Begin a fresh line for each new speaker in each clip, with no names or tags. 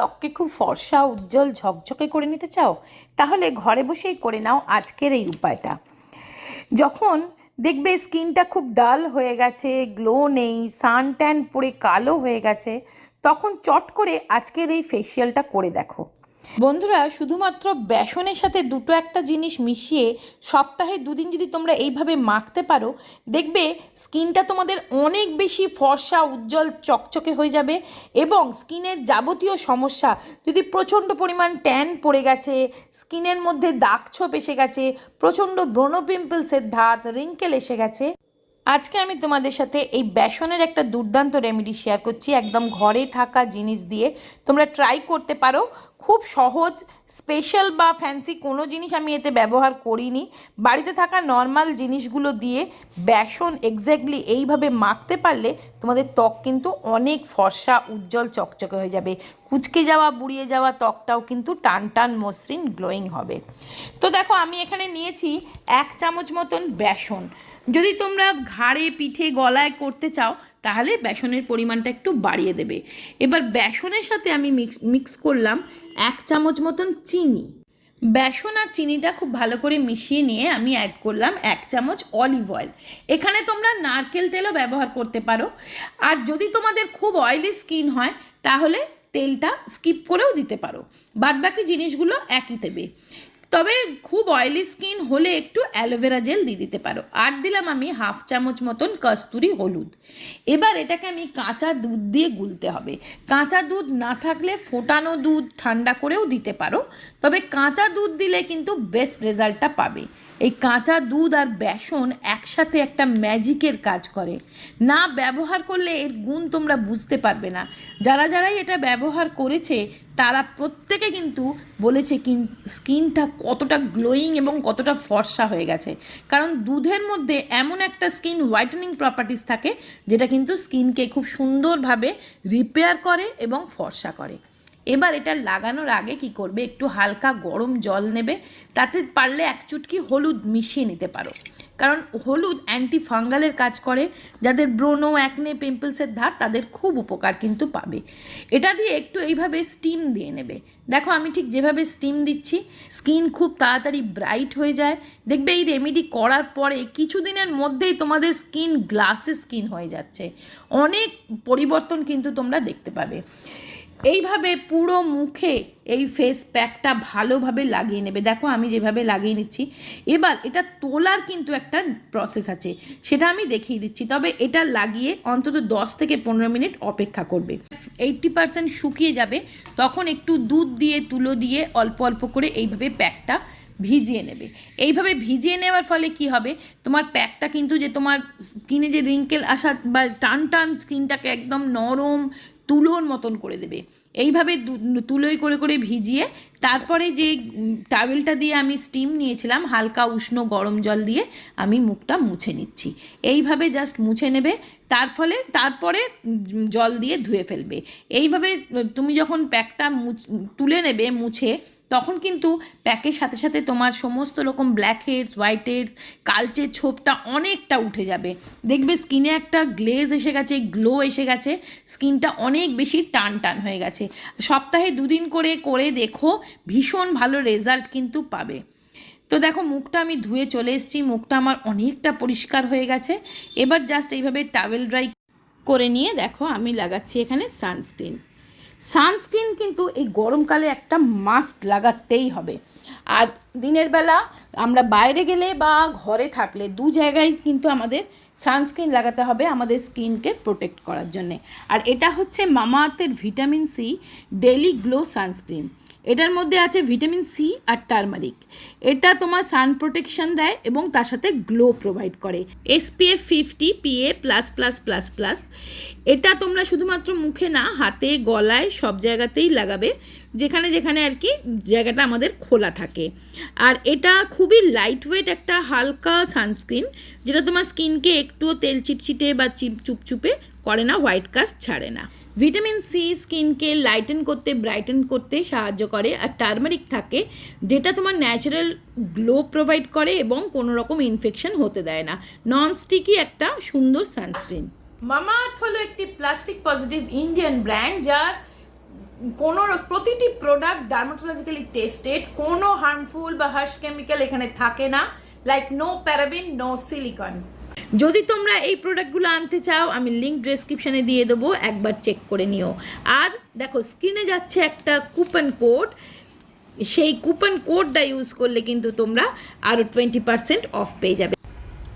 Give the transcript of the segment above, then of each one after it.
ত্বককে খুব ফর্সা, উজ্জ্বল, ঝকঝকে করে নিতে চাও, তাহলে ঘরে বসেই করে নাও আজকের এই উপায়টা। যখন দেখবে স্কিনটা খুব ডাল হয়ে গেছে, গ্লো নেই, সান ট্যান পড়ে কালো হয়ে গেছে, তখন চট করে আজকের এই ফেসিয়ালটা করে দেখো। বন্ধুরা, শুধুমাত্র বেসনের সাথে দুটো একটা জিনিস মিশিয়ে সপ্তাহে দুদিন যদি তোমরা এইভাবে মাখতে পারো, দেখবে স্কিনটা তোমাদের অনেক বেশি ফর্সা, উজ্জ্বল, চকচকে হয়ে যাবে এবং স্কিনের যাবতীয় সমস্যা যদি প্রচণ্ড পরিমাণ ট্যান পড়ে গেছে, স্কিনের মধ্যে দাগ ছোপ এসে গেছে, প্রচণ্ড ব্রণ পিম্পলসের ধাত, রিঙ্কেল এসে গেছে। আজকে আমি তোমাদের সাথে এই বেসনের একটা দুর্দান্ত রেমেডি শেয়ার করছি, একদম ঘরে থাকা জিনিস দিয়ে। তোমরা ট্রাই করতে পারো খুব সহজ স্পেশাল বা ফ্যান্সি কোনো জিনিস আমি এতে ব্যবহার করিনি। বাড়িতে থাকা নর্মাল জিনিসগুলো দিয়ে বেসন এক্স্যাক্টলি এইভাবে মাখতে পারলে তোমাদের ত্বক কিন্তু অনেক ফর্সা, উজ্জ্বল, চকচকে হয়ে যাবে। কুচকে যাওয়া, বুড়িয়ে যাওয়া ত্বকটাও কিন্তু টান টান মসৃণ গ্লোয়িং হবে। তো দেখো আমি এখানে নিয়েছি এক চামচ মতন বেসন। যদি তোমরা ঘাড়ে, পিঠে, গলায় করতে চাও, তাহলে বেসনের পরিমাণটা একটু বাড়িয়ে দেবে। এবার বেসনের সাথে আমি মিক্স মিক্স করলাম এক চামচ মতন চিনি। বেসন আর চিনিটা খুব ভালো করে মিশিয়ে নিয়ে আমি অ্যাড করলাম এক চামচ অলিভ অয়েল এখানে তোমরা নারকেল তেলও ব্যবহার করতে পারো। আর যদি তোমাদের খুব অয়েলি স্কিন হয়, তাহলে তেলটা স্কিপ করেও দিতে পারো। বাদবাকি জিনিসগুলো একই দেবে। তবে খুব অয়েলি স্কিন হলে একটু অ্যালোভেরা জেল দিয়ে দিতে পারো। আর দিলাম আমি হাফ চামচ মতন কস্তুরি হলুদ। এবার এটাকে আমি কাঁচা দুধ দিয়ে গুলতে হবে। কাঁচা দুধ না থাকলে ফোটানো দুধ ঠান্ডা করেও দিতে পারো। তবে কাঁচা দুধ দিলে কিন্তু বেস্ট রেজাল্টটা পাবে। এই কাঁচা দুধ আর বেসন একসাথে একটা ম্যাজিকের কাজ করে। না ব্যবহার করলে এর গুণ তোমরা বুঝতে পারবে না। যারা যারাই এটা ব্যবহার করেছে, তারা প্রত্যেকে কিন্তু বলেছে কিন স্কিনটা কতটা গ্লোয়িং এবং কতটা ফর্সা হয়ে গেছে। কারণ দুধের মধ্যে এমন একটা স্কিন হোয়াইটেনিং প্রপার্টিস থাকে, যেটা কিন্তু স্কিনকে খুব সুন্দরভাবে রিপেয়ার করে এবং ফর্সা করে। এবার এটা লাগানোর আগে কি করবে? একটু হালকা গরম জল নেবে, তাতে পারলে এক চুটকি হলুদ মিশিয়ে নিতে পারো। কারণ হলুদ অ্যান্টি ফাঙ্গালের কাজ করে, যাদের ব্রণ অ্যাকনে, পিম্পলসের ধার তাদের খুব উপকার কিন্তু পাবে। এটা দিয়ে একটু এইভাবে স্টিম দিয়ে নেবে। দেখো আমি ঠিক যেভাবে স্টিম দিচ্ছি, স্কিন খুব তাড়াতাড়ি ব্রাইট হয়ে যায়। দেখবে এই রেমেডি করার পরে কিছুদিনের মধ্যেই তোমাদের স্কিন গ্লাসে স্কিন হয়ে যাচ্ছে। অনেক পরিবর্তন কিন্তু তোমরা দেখতে পাবে। এইভাবে পুরো মুখে এই ফেস প্যাকটা ভালোভাবে লাগিয়ে নেবে। দেখো, আমি যেভাবে লাগিয়ে নিচ্ছি। এবার এটা তোলার কিন্তু একটা প্রসেস আছে। সেটা আমি দেখিয়ে দিচ্ছি। তবে এটা লাগিয়ে অন্তত দশ থেকে পনেরো মিনিট অপেক্ষা করবে। এইটটি পারসেন্ট শুকিয়ে যাবে। তখন একটু দুধ দিয়ে, তুলো দিয়ে অল্প অল্প করে এইভাবে প্যাকটা ভিজিয়ে নেবে। এইভাবে ভিজিয়ে নেওয়ার ফলে কি হবে? তোমার প্যাকটা কিন্তু যে তোমার স্কিনে যে রিঙ্কেল আসা বা টান টান স্কিনটাকে একদম নরম তুলোর মতন করে দেবে। এইভাবে তুলোই করে করে ভিজিয়ে তারপরে যে টাওয়েলটা দিয়ে আমি স্টিম নিয়েছিলাম, হালকা উষ্ণ গরম জল দিয়ে আমি মুখটা মুছে নিচ্ছি। এইভাবে জাস্ট মুছে নেবে, তার ফলে, তারপরে জল দিয়ে ধুয়ে ফেলবে। এইভাবে তুমি যখন প্যাকটা মুছ, তুলে নেবে, মুছে তখন কিন্তু প্যাকের সাথে সাথে তোমার সমস্ত রকম ব্ল্যাক হেডস হোয়াইট হেডস কালচে ছোপটা অনেকটা উঠে যাবে। দেখবে স্কিনে একটা গ্লেজ এসে গেছে গ্লো এসে গেছে স্কিনটা অনেক বেশি টান টান হয়ে গেছে। সপ্তাহে দুদিন করে করে দেখো, ভীষণ ভালো রেজাল্ট কিন্তু পাবে। তো দেখো, মুখটা আমি ধুয়ে চলে এসেছি, মুখটা আমার অনেকটা পরিষ্কার হয়ে গেছে। এবার জাস্ট এইভাবে টাওয়েল ড্রাই করে নিয়ে দেখো, আমি লাগাচ্ছি এখানে সানস্ক্রিন সানস্ক্রিন কিন্তু এই গরমকালে একটা মাস্ট লাগাতেই হবে। আর দিনের বেলা আমরা বাইরে গেলে বা ঘরে থাকলে দু জায়গায় কিন্তু আমাদের সানস্ক্রিন লাগাতে হবে আমাদের স্কিনকে প্রোটেক্ট করার জন্যে। আর এটা হচ্ছে মামা আর্থের vitamin C daily glow sunscreen. এটার মধ্যে আছে ভিটামিন সি আর টার্মারিক। এটা তোমার সান প্রোটেকশন দেয় এবং তার সাথে গ্লো প্রোভাইড করে। SPF fifty PA plus plus plus plus এটা তোমরা শুধুমাত্র মুখে না, হাতে, গলায়, সব জায়গাতেই লাগাবে। যেখানে যেখানে আর কি জায়গাটা আমাদের খোলা থাকে। আর এটা খুবই লাইট ওয়েট একটা হালকা সানস্ক্রিন যেটা তোমার স্কিনকে একটুও তেল চিটচিটে বা চিপ চুপচুপে করে না হোয়াইট কাস্ট ছাড়ে না। ভিটামিন সি স্কিনকে লাইটেন করতে, ব্রাইটেন করতে সাহায্য করে। আর টার্মারিক থাকে, যেটা তোমার ন্যাচারাল গ্লো প্রোভাইড করে এবং কোনো রকম ইনফেকশন হতে দেয় না। নন স্টিকি একটা সুন্দর সানস্ক্রিন। মামা, আর্থ হলো একটি প্লাস্টিক পজিটিভ ইন্ডিয়ান ব্র্যান্ড যার কোনো প্রতিটি প্রোডাক্ট ডার্মাটোলজিক্যালি টেস্টেড, কোনো হার্মফুল বা হার্শ কেমিক্যাল এখানে থাকে না। Like no paraben no silicone যদি তোমরা এই প্রোডাক্টগুলো আনতে চাও, আমি লিঙ্ক ডেসক্রিপশানে দিয়ে দেবো, একবার চেক করে নিও। আর দেখো স্ক্রিনে যাচ্ছে একটা কুপন কোড সেই কুপন কোডটা ইউজ করলে কিন্তু তোমরা আরও টোয়েন্টি পার্সেন্ট অফ পেয়ে যাবে।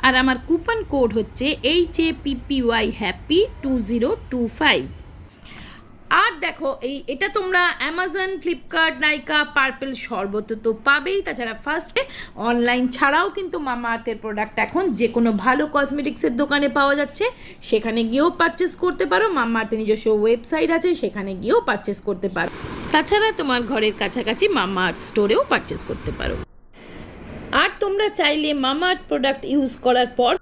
আর আমার কুপন কোড হচ্ছে H A P P Y happy two zero two five আর দেখো, এই, এটা তোমরা অ্যামাজন ফ্লিপকার্ট নাইকা পার্পেল সর্বত তো পাবেই। তাছাড়া ফার্স্টে অনলাইন ছাড়াও কিন্তু মামা আর্থের প্রোডাক্ট এখন যে কোনো ভালো কসমেটিক্সের দোকানে পাওয়া যাচ্ছে। সেখানে গিয়েও পারচেস করতে পারো। মামা আর্থের নিজস্ব ওয়েবসাইট আছে, সেখানে গিয়েও পারচেস করতে পারো। তাছাড়া তোমার ঘরের কাছাকাছি মামা আর্থ স্টোরেও পারচেস করতে পারো। আর তোমরা চাইলে মামা আর্থ প্রোডাক্ট ইউজ করার পর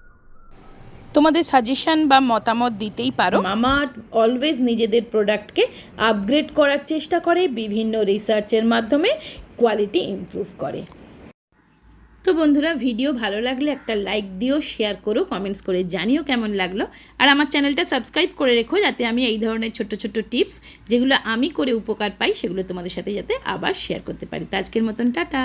তোমাদের সাজেশন বা মতামত দিতেই পারো। মামা অলওয়েজ নিজেদের প্রোডাক্টকে আপগ্রেড করার চেষ্টা করে, বিভিন্ন রিসার্চের মাধ্যমে কোয়ালিটি ইমপ্রুভ করে। তো বন্ধুরা ভিডিও ভালো লাগলে একটা লাইক দিও শেয়ার করো কমেন্টস করে জানিও কেমন লাগল। আর আমার চ্যানেলটা সাবস্ক্রাইব করে রেখো, যাতে আমি এই ধরনের ছোট্ট ছোট্ট টিপস যেগুলো আমি করে উপকার পাই, সেগুলো তোমাদের সাথে যাতে আবার শেয়ার করতে পারি। তো আজকের মতন, টাটা।